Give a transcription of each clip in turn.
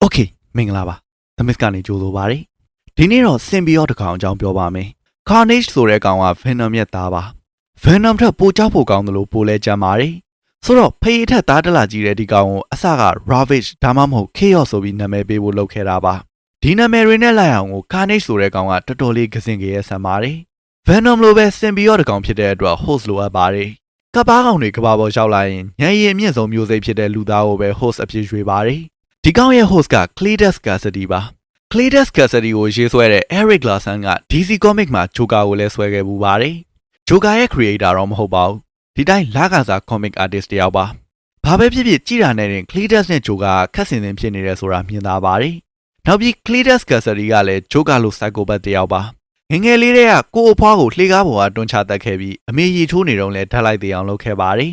โอเคမင်္ဂလာပါသမစ်ကနေကြိုးဆိုပါရယ်ဒီနေ့တော့ symbiote တစ်ကောင်အကြောင်းပြောပါမယ် carnage ဆိုတဲ့ကောင်က venom ရဲ့သားပါ venom ထက်ပိုကြောက်ဖို့ကောင်းတယ်လို့ပိုလဲကြမ်းပါတယ်ဆိုတော့ဖေးထက်သားတလာကြီးတဲ့ဒီကောင်ကိုအစက ravage ဒါမှမဟုတ် chaos ဆိုပြီးနာမည်ပေးဖို့လုပ်ခဲ့တာပါဒီနာမည်တွေနဲ့လိုက်အောင်ကို carnage ဆိုတဲ့ကောင်ကတော်တော်လေးကစင်ကြီးရဲ့ဆန်ပါတယ် venom လိုပဲ symbiote တစ်ကောင်ဖြစ်တဲ့အတွက် host လိုအပ်ပါတယ်ကပ္ပားကောင်တွေကပ္ပားပေါ်ရောက်လာရင်ညံရည်အမြင့်ဆုံးမျိုးစိတ်ဖြစ်တဲ့လူသားကိုပဲ host အဖြစ်ရွေးပါတယ် ဒီကောင်ရဲ့ host က Cletus Cassidy ပါ Cletus Cassidy ကိုရေးဆွဲတဲ့ Eric Larson က DC Comic မှာ Joker ကိုလည်းဆွဲခဲ့ပူပါတယ် Joker ရဲ့ creator တော့မဟုတ်ပါဘူးဒီတိုင်းလကစား comic artist တယောက်ပါဘာပဲဖြစ်ဖြစ်ကြည်တာနဲ့တင် Cletus နဲ့ Joker ကခက်ဆင်ဆင်ဖြစ်နေတယ်ဆိုတာမြင်သာပါတယ်နောက်ပြီး Cletus Cassidy ကလည်း Joker လို psychopath တယောက်ပါငယ်ငယ်လေးတည်းကကိုအဖွားကိုလှေကားပေါ်ကတွန်းချတတ်ခဲ့ပြီးအမေရီချိုးနေတော့လဲဓာတ်လိုက်သေးအောင်လုပ်ခဲ့ပါတယ်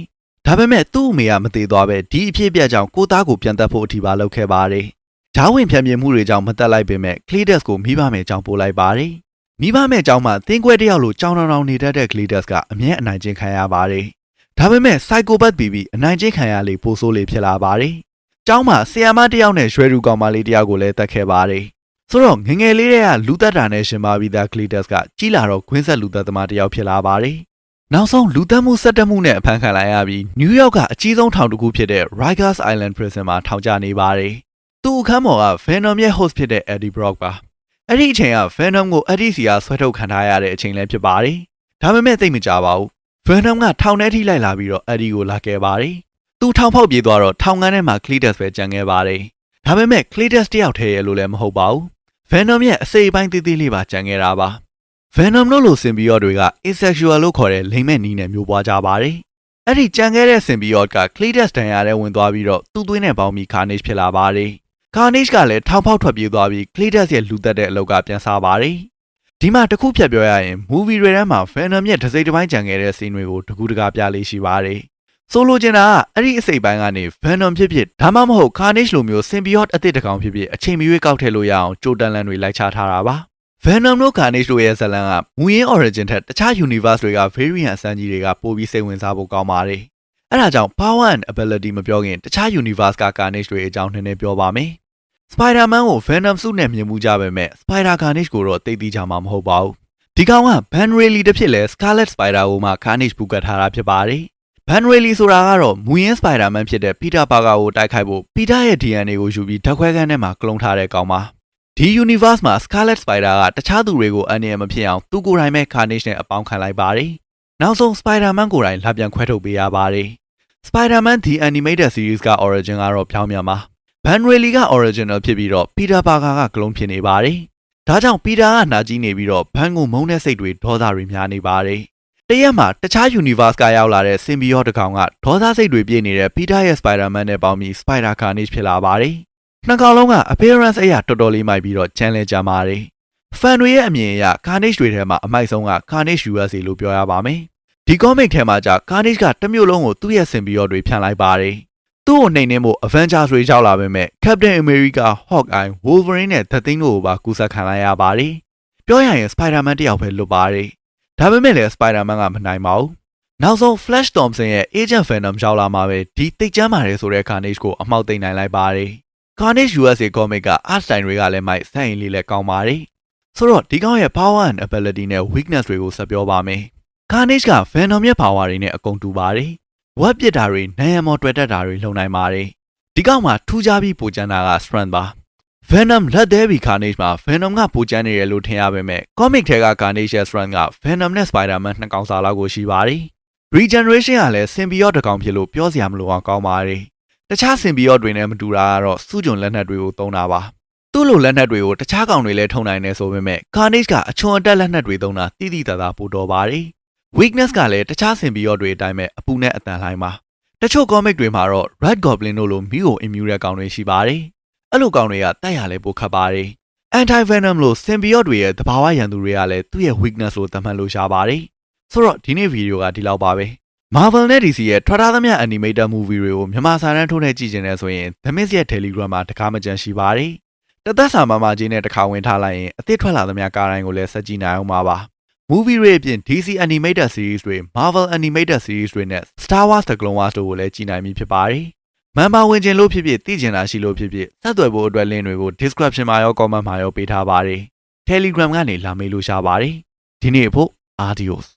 ဒါပေမဲ့သူ့အမေကမသေးသွားပဲဒီအဖြစ်အပျက်ကြောင့်ကိုသားကိုပြန်တက်ဖို့အထိပါလုပ်ခဲ့ပါတယ်။ဂျားဝင်ဖြန့်ပြမှုတွေကြောင့်မတက်လိုက်ပေမဲ့ Cletus ကိုမိဘမဲ့ကြောင့်ပို့လိုက်ပါတယ်။မိဘမဲ့ကြောင့်မှသင်ကွဲတယောက်လိုကြောင်တောင်တောင်နေတတ်တဲ့ Cletus ကအမြဲအနိုင်ကျင့်ခံရပါတယ်။ဒါပေမဲ့ Psychopath ပြီးပြီးအနိုင်ကျင့်ခံရလေပိုဆိုးလေဖြစ်လာပါတယ်။ကျောင်းမှာဆီယာမတယောက်နဲ့ရွှဲလူကောင်မလေးတယောက်ကိုလည်းတက်ခဲ့ပါတယ်။ဆိုတော့ငယ်ငယ်လေးတည်းကလူသက်တာနဲ့ရှင်ပါပြီးသား Cletus ကကြီးလာတော့ခွင်းဆက်လူသက်သမားတယောက်ဖြစ်လာပါတယ်။ နောက်ဆုံးလူသက်မှုစက်တက်မှုနဲ့အဖမ်းခံလိုက်ရပြီးနယူးယောက်ကအကြီးဆုံးထောင်တစ်ခုဖြစ်တဲ့ Rikers Island Prison မှာထောင်ချနေပါတယ်။သူ့အခန်းပေါ်က Venom ရဲ့ host ဖြစ်တဲ့ Eddie Brock ပါ။အဲ့ဒီအချိန်က Venom ကို Eddie စီကဆွဲထုတ်ခံထားရတဲ့အချိန်လည်းဖြစ်ပါတယ်။ဒါပေမဲ့သိပ်မကြပါဘူး။ Venom ကထောင်ထဲထိလိုက်လာပြီးတော့ Eddie ကိုလာခဲ့ပါတယ်။သူထောင်ဖောက်ပြေးသွားတော့ထောင်ကန်းထဲမှာ Cletus ပဲကြံခဲ့ပါတယ်။ဒါပေမဲ့ Cletus တယောက်တည်းရဲ့လို့လည်းမဟုတ်ပါဘူး။ Venom ရဲ့အစိပ်အပိုင်းသေးသေးလေးပါကြံခဲ့တာပါ။ Venom တို့လို symbiote တွေက asexual လို့ခေါ်တဲ့လိမ်မဲ့နီးနဲ့မျိုးပွားကြပါတယ်။အဲ့ဒီကြံခဲ့တဲ့ symbiote က Cletus တန်ရာထဲဝင်သွားပြီးတော့သူ့သွေးနဲ့ပေါင်းပြီး Carnage ဖြစ်လာပါတယ်။ Carnage ကလည်းထောင်ဖောက်ထွက်ပြေးသွားပြီး Cletus ရဲ့လူသက်တဲ့အလောက်ကပြန်စားပါတယ်။ဒီမှာတစ်ခုဖြတ်ပြောရရင် movie တွေထဲမှာ Venom ရဲ့တစ်စိတ်တစ်ပိုင်းကြံခဲ့တဲ့ scene တွေကိုတကူတကာပြလေးရှိပါတယ်။ဆိုလိုချင်တာကအဲ့ဒီအစိတ်ပိုင်းကနေ Venom ဖြစ်ဖြစ်ဒါမှမဟုတ် Carnage လိုမျိုး symbiote အသစ်တစ်ကောင်ဖြစ်ဖြစ်အချိန်မရွေးကောက်ထည့်လို့ရအောင်ကြိုတန်လန်တွေလိုက်ချထားတာပါ။ Venom တို့ Carnage တို့ရဲ့ဇာတ်လမ်းကမူရင်း origin ထက်တခြား universe တွေက variant အစမ်းကြီးတွေကပိုပြီးစိတ်ဝင်စားဖို့ကောင်းပါတယ်။အဲဒါကြောင့် power and ability မပြောခင်တခြား universe က Carnage တွေအကြောင်းနည်းနည်းပြောပါမယ်။ Spider-Man ကို Venom စုနဲ့မြင်မှုကြပေမဲ့ Spider Carnage ကိုတော့သိသိကြမှာမဟုတ်ပါဘူး။ဒီကောင်က Van Rayleigh တစ်ဖြစ်လဲ Scarlet Spider ကိုမှ Carnage ပူကတ်ထားတာဖြစ်ပါတယ်။ Van Rayleigh ဆိုတာကတော့မူရင်း Spider-Man ဖြစ်တဲ့ Peter Parker ကိုတိုက်ခိုက်ဖို့ Peter ရဲ့ DNA ကိုယူပြီးဓာတ်ခွဲခန်းထဲမှာကလုံးထားတဲ့ကောင်ပါ။ ဒီ universe မှာ Scarlet Spider ကတခြားသူတွေကိုအန္တရာယ်မဖြစ်အောင်သူကိုယ်တိုင်ပဲ Carnage နဲ့အပေါင်းခံလိုက်ပါတယ်။နောက်ဆုံး Spider-Man ကိုယ်တိုင်လာပြန်ခွဲထုတ်ပေးရပါတယ်။ Spider-Man The Animated Series က origin ကတော့ပြောင်းပြန်ပါ။ Van Rayleigh က original ဖြစ်ပြီးတော့ Peter Parker ကကလုံးဖြစ်နေပါတယ်။ဒါကြောင့် Peter ကနာကြီးနေပြီးတော့ Van ကိုမုန်းတဲ့စိတ်တွေဒေါသတွေများနေပါတယ်။တရက်မှာတခြား universe ကရောက်လာတဲ့ symbiote တစ်ကောင်ကဒေါသစိတ်တွေပြည့်နေတဲ့ Peter ရဲ့ Spider-Man နဲ့ပေါင်းပြီး Spider Carnage ဖြစ်လာပါတယ်။ နှစ်ကောင်လုံးက appearance အရာတော်တော်လေးမိုက်ပြီးတော့ချမ်းလဲကြပါတယ်။ fan တွေရဲ့အမြင်အရ Carnage တွေထဲမှာအမိုက်ဆုံးက Carnage USA လို့ပြောရပါမယ်။ဒီ comic ထဲမှာじゃ Carnage ကတစ်မျိုးလုံးကိုသူ့ရဲ့ symbiote တွေဖြန့်လိုက်ပါတယ်။သူ့ကိုနှိမ်နှင်းဖို့ Avengers တွေရောက်လာပေမဲ့ Captain America, Hawkeye, Wolverine နဲ့ The Thing တို့ကိုပါကူးစက်ခံလိုက်ရပါတယ်။ပြောရရင် Spider-Man တယောက်ပဲလွတ်ပါတယ်။ဒါပေမဲ့လည်း Spider-Man ကမနိုင်ပါဘူး။နောက်ဆုံး Flash Thompson ရဲ့ Agent Venom ရောက်လာမှာပဲဒီတိတ်ကျမ်းပါတယ်ဆိုတဲ့ Carnage ကိုအမှောက်သိမ်းနိုင်လိုက်ပါတယ်။ Carnage USA comic က art style တွေကလည်းမိုက်စက်ရင်လေးလည်းကောင်းပါတယ်။ဆိုတော့ဒီကောင်ရဲ့ power and ability နဲ့ weakness တွေကိုဆက်ပြောပါမယ်။ Carnage က Venom ရဲ့ power တွေနဲ့အကုန်တူပါတယ်။ဝက်ပစ်တာတွေနိုင်ရမော်တွေ့တတ်တာတွေလုံနိုင်ပါတယ်။ဒီကောင်မှာထူးခြားပြီးပူကျန်းတာက strength ပါ။ Venom လက်သေးပြီး Carnage မှာ Venom ကပူကျန်းနေတယ်လို့ထင်ရပေမဲ့ comic ထဲက Carnage ရဲ့ strength က Venom နဲ့ Spider-Man နှစ်ကောင်စာလောက်ကိုရှိပါတယ်။ regeneration ကလည်း symbiote တစ်ကောင်ဖြစ်လို့ပြောစရာမလိုအောင်ကောင်းပါတယ်။ တခြား symbiote တွေနဲ့မတူတာကတော့စုကြုံလက်နက်တွေကိုသုံးတာပါ။သူ့လိုလက်နက်တွေကိုတခြားကောင်တွေလည်းထုံနိုင်နေဆိုပေမဲ့ Carnage ကအချွန်အတက်လက်နက်တွေသုံးတာတိတိတသာပိုတော်ပါတယ်။ weakness ကလည်းတခြား symbiote တွေအတိုင်းပဲအပူနဲ့အတန်လှိုင်းပါ။တချို့ comic တွေမှာတော့ Red Goblin တို့လိုမိကို immune တဲ့ကောင်တွေရှိပါတယ်။အဲ့လိုကောင်တွေကတိုက်ရလဲပိုခတ်ပါတယ်။ anti venom လို့ symbiote တွေရဲ့သဘာဝရန်သူတွေကလည်းသူ့ရဲ့ weakness လို့သတ်မှတ်လို့ရပါတယ်။ဆိုတော့ဒီနေ့ဗီဒီယိုကဒီလောက်ပါပဲ။ Marvel နဲ့ DC ရဲ့ထွက်ထားသမျှ animated movie တွေကိုမြန်မာစာတန်းထိုးနဲ့ကြည့်ကျင်နေဆိုရင် The Mist ရဲ့ Telegram မှာတကားမကြမ်းရှိပါတယ်။တသက်စာမမကြီးနဲ့တစ်ခါဝင်ထားလိုက်ရင်အသစ်ထွက်လာသမျှကားတိုင်းကိုလည်းစက်ကြည့်နိုင်အောင်ပါပါ။ movie တွေအပြင် DC animated series တွေ Marvel animated series တွေနဲ့ Star Wars The Clone Wars တို့ကိုလည်းကြည့်နိုင်ပြီဖြစ်ပါတယ်။မန်ပါဝင်ခြင်းလို့ဖြစ်ဖြစ်သိကျင်တာရှိလို့ဖြစ်ဖြစ်ဆက်သွယ်ဖို့အတွက် link တွေကို description မှာရော comment မှာရောပေးထားပါတယ် Telegram ကနေလာမေးလို့ရှာပါတယ်ဒီနေ့အဖို့ adios